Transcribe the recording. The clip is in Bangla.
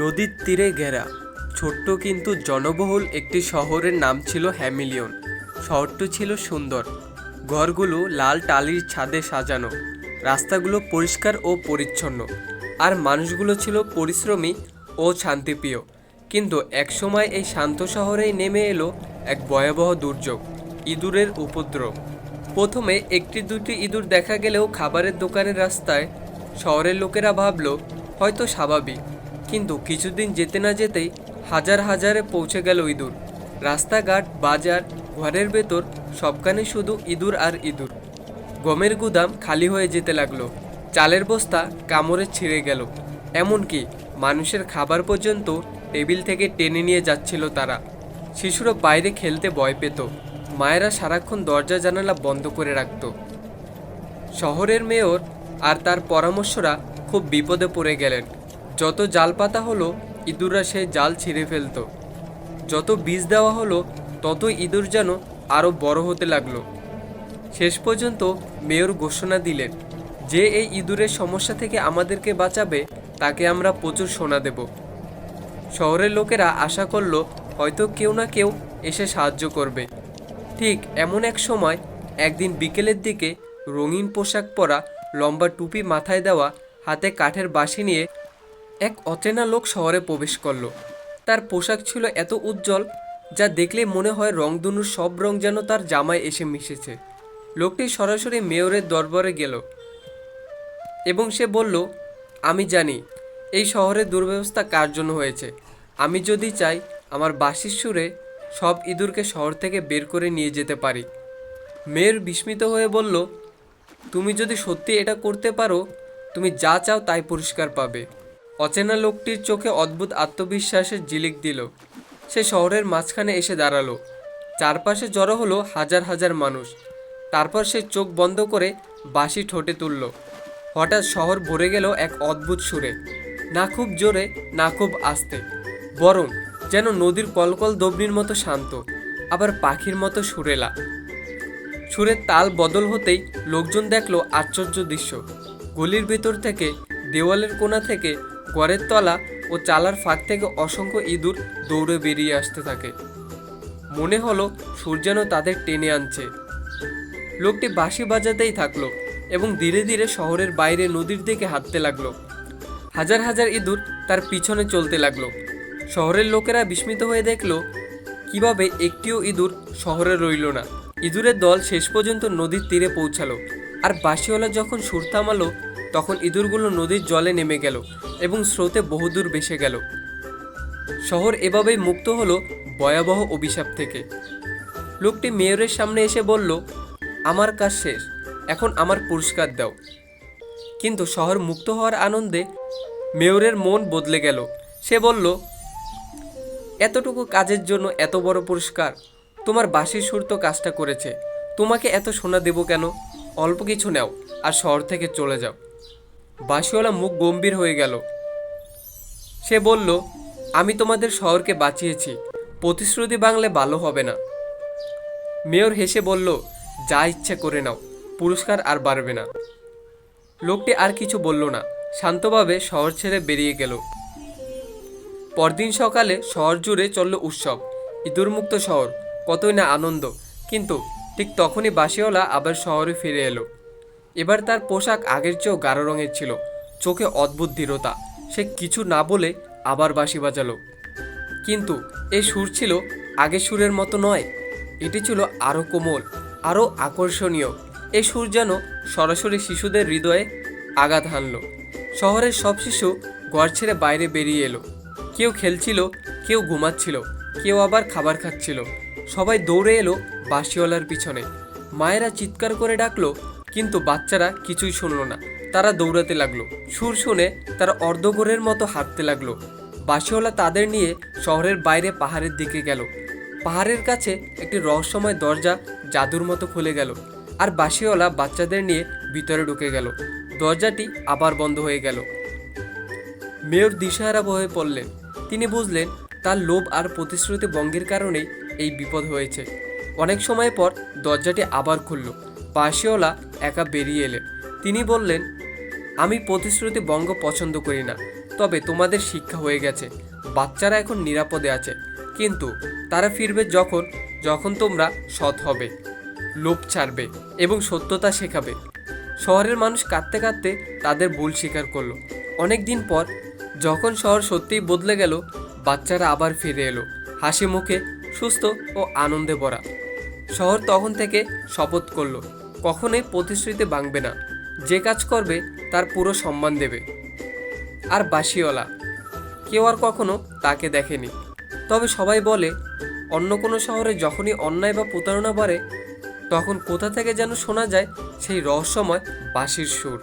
নদীর তীরে ঘেরা। ছোট্ট কিন্তু জনবহুল একটি শহরের নাম ছিল হ্যামিলিয়ন। শহরটি ছিল সুন্দর। ঘরগুলো লাল টালির ছাদে সাজানো। রাস্তাগুলো পরিষ্কার ও পরিচ্ছন্ন। আর মানুষগুলো ছিল পরিশ্রমী ও শান্তিপ্রিয়। কিন্তু একসময় এই শান্ত শহরেই নেমে এলো এক ভয়াবহ দুর্যোগ, ইঁদুরের উপদ্রব। প্রথমে একটি দুটি ইঁদুর দেখা গেলেও খাবারের দোকানের রাস্তায় শহরের লোকেরা ভাবল, হয়তো স্বাভাবিক। কিন্তু কিছুদিন যেতে না যেতেই হাজার হাজারে পৌঁছে গেল ইঁদুর। রাস্তাঘাট, বাজার, ঘরের ভেতর, সবখানে শুধু ইঁদুর আর ইঁদুর। গমের গুদাম খালি হয়ে যেতে লাগল। চালের বস্তা কামড়ে ছিঁড়ে গেল। এমনকি মানুষের খাবার পর্যন্ত টেবিল থেকে টেনে নিয়ে যাচ্ছিল তারা। শিশুরা বাইরে খেলতে ভয় পেত। মায়েরা সারাক্ষণ দরজা জানালা বন্ধ করে রাখত। শহরের মেয়র আর তার পরামর্শরা খুব বিপদে পড়ে গেলেন। যত জাল পাতা হলো, ইঁদুররা সেই জাল ছিঁড়ে ফেলতো। যত বীজ দেওয়া হলো তত ইঁদুর যেন আরও বড় হতে লাগল। শেষ পর্যন্ত মেয়র ঘোষণা দিলেন, যে এই ইঁদুরের সমস্যা থেকে আমাদেরকে বাঁচাবে, তাকে আমরা প্রচুর সোনা দেব। শহরের লোকেরা আশা করল, হয়তো কেউ না কেউ এসে সাহায্য করবে। ঠিক এমন এক সময়, একদিন বিকেলের দিকে রঙিন পোশাক পরা লম্বা টুপি মাথায় দেওয়া, হাতে কাঠের বাঁশি নিয়ে এক অচেনা লোক শহরে প্রবেশ করল। তার পোশাক ছিল এত উজ্জ্বল যা দেখলে মনে হয় রংধনুর সব রং যেন তার জামায় এসে মিশেছে। লোকটি সরাসরি মেয়রের দরবারে গেল এবং সে বলল, আমি জানি, এই শহরের দুর্ব্যবস্থা কার জন্য হয়েছে? আমি যদি চাই আমার বাঁশির সুরে সব ইঁদুরকে শহর থেকে বের করে নিয়ে যেতে পারি। মেয়র বিস্মিত হয়ে বলল, তুমি যদি সত্যি এটা করতে পারো, তুমি যা চাও তাই পুরস্কার পাবে। অচেনা লোকটির চোখে অদ্ভুত আত্মবিশ্বাসের জিলিক দিল। সে শহরের মাঝখানে এসে দাঁড়াল। চারপাশে জড়ো হলো হাজার হাজার মানুষ। তারপর সে চোখ বন্ধ করে বাঁশি ঠোঁটে তুলল। হঠাৎ শহর ভরে গেল এক অদ্ভুত সুরে। না খুব জোরে, না খুব আস্তে। বরং যেন নদীর কলকল দবনির মতো শান্ত, আবার পাখির মতো সুরেলা। সুরের তাল বদল হতেই লোকজন দেখল আশ্চর্য দৃশ্য। গলির ভেতর থেকে, দেওয়ালের কোণা থেকে গড়ের তলা ও চালার ফাঁক থেকে অসংখ্য ইঁদুর দৌড়ে বেরিয়ে আসতে থাকে। মনে হলো সূর্য যেন তাদের টেনে আনছে। লোকটি বাঁশি বাজাতেই থাকল এবং ধীরে ধীরে শহরের বাইরে নদীর দিকে হাঁটতে লাগল। হাজার হাজার ইঁদুর তার পিছনে চলতে লাগল। শহরের লোকেরা বিস্মিত হয়ে দেখল, কীভাবে একটিও ইঁদুর শহরে রইল না? ইঁদুরের দল শেষ পর্যন্ত নদীর তীরে পৌঁছালো। আর বাঁশিওয়ালা যখন সুর থামালো তখন ইঁদুরগুলো নদীর জলে নেমে গেল এবং স্রোতে বহুদূর বেসে গেল। শহর এভাবেই মুক্ত হলো ভয়াবহ অভিশাপ থেকে। লোকটি মেয়রের সামনে এসে বলল, আমার কাজ শেষ, এখন আমার পুরস্কার দাও। কিন্তু শহর মুক্ত হওয়ার আনন্দে মেয়রের মন বদলে গেল। সে বলল, এতটুকু কাজের জন্য এত বড় পুরস্কার, তোমার বাঁশির সুর তো কাজটা করেছে, তোমাকে এত সোনা দেব কেন? অল্প কিছু নাও আর শহর থেকে চলে যাও। বাঁশিওয়ালা মুখ গম্ভীর হয়ে গেল। সে বলল, আমি তোমাদের শহরকে বাঁচিয়েছি, প্রতিশ্রুতি বাংলে ভালো হবে না। মেয়র হেসে বলল, যা ইচ্ছে করে নাও, পুরস্কার আর বাড়বে না। লোকটি আর কিছু বলল না, শান্তভাবে শহর ছেড়ে বেরিয়ে গেল। পরদিন সকালে শহর জুড়ে চলল উৎসব, ইঁদুরমুক্ত শহর, কতই না আনন্দ। কিন্তু ঠিক তখনই বাসিওয়ালা আবার শহরে ফিরে এলো। এবার তার পোশাক আগের চেয়েও গাঢ় রঙের ছিল। চোখে অদ্ভুত দৃঢ়তা। সে কিছু না বলে আবার বাঁশি বাজালো। কিন্তু এই সুর ছিল আগের সুরের মতো নয়। এটি ছিল আরও কোমল, আরও আকর্ষণীয়। এই সুর যেন সরাসরি শিশুদের হৃদয়ে আঘাত হানল। শহরের সব শিশু ঘর ছেড়ে বাইরে বেরিয়ে এলো। কেউ খেলছিল, কেউ ঘুমাচ্ছিল, কেউ আবার খাবার খাচ্ছিল। সবাই দৌড়ে এলো বাঁশিওয়ালার পিছনে। মায়েরা চিৎকার করে ডাকলো কিন্তু বাচ্চারা কিছুই শুনল না। তারা দৌড়াতে লাগল। সুর শুনে তারা অর্ধগোরের মতো হাঁটতে লাগল। বাঁশিওয়ালা তাদের নিয়ে শহরের বাইরে পাহাড়ের দিকে গেল। পাহাড়ের কাছে একটি রহস্যময় দরজা জাদুর মতো খুলে গেল আর বাঁশিওয়ালা বাচ্চাদের নিয়ে ভিতরে ঢুকে গেল। দরজাটি আবার বন্ধ হয়ে গেল। মেয়র দিশাহারা হয়ে পড়লেন। তিনি বুঝলেন, তার লোভ আর প্রতিশ্রুতি বঙ্গের কারণেই এই বিপদ হয়েছে। অনেক সময় পর দরজাটি আবার খুলল। বাঁশিওয়ালা একা বেরিয়ে এলেন। তিনি বললেন, আমি প্রতিশ্রুতি বঙ্গ পছন্দ করি না, তবে তোমাদের শিক্ষা হয়ে গেছে। বাচ্চারা এখন নিরাপদে আছে। কিন্তু তারা ফিরবে যখন যখন তোমরা সৎ হবে, লোভ ছাড়বে এবং সত্যতা শেখাবে। শহরের মানুষ কাঁদতে কাঁদতে তাদের ভুল স্বীকার করল। অনেক দিন পর যখন শহর সত্যিই বদলে গেল, বাচ্চারা আবার ফিরে এলো। হাসি মুখে, সুস্থ ও আনন্দে ভরা। শহর তখন থেকে শপথ করল। কখনোই প্রতিশ্রুতি ভাঙবে না। যে কাজ করবে, তার পুরো সম্মান দেবে। আর বাসিওয়ালা কেউ আর কখনো তাকে দেখেনি। তবে সবাই বলে, অন্য কোনো শহরে যখনই অন্যায় বা প্রতারণা বাড়ে, তখন কোথা থেকে যেন শোনা যায় সেই রহস্যময় বাঁশির সুর।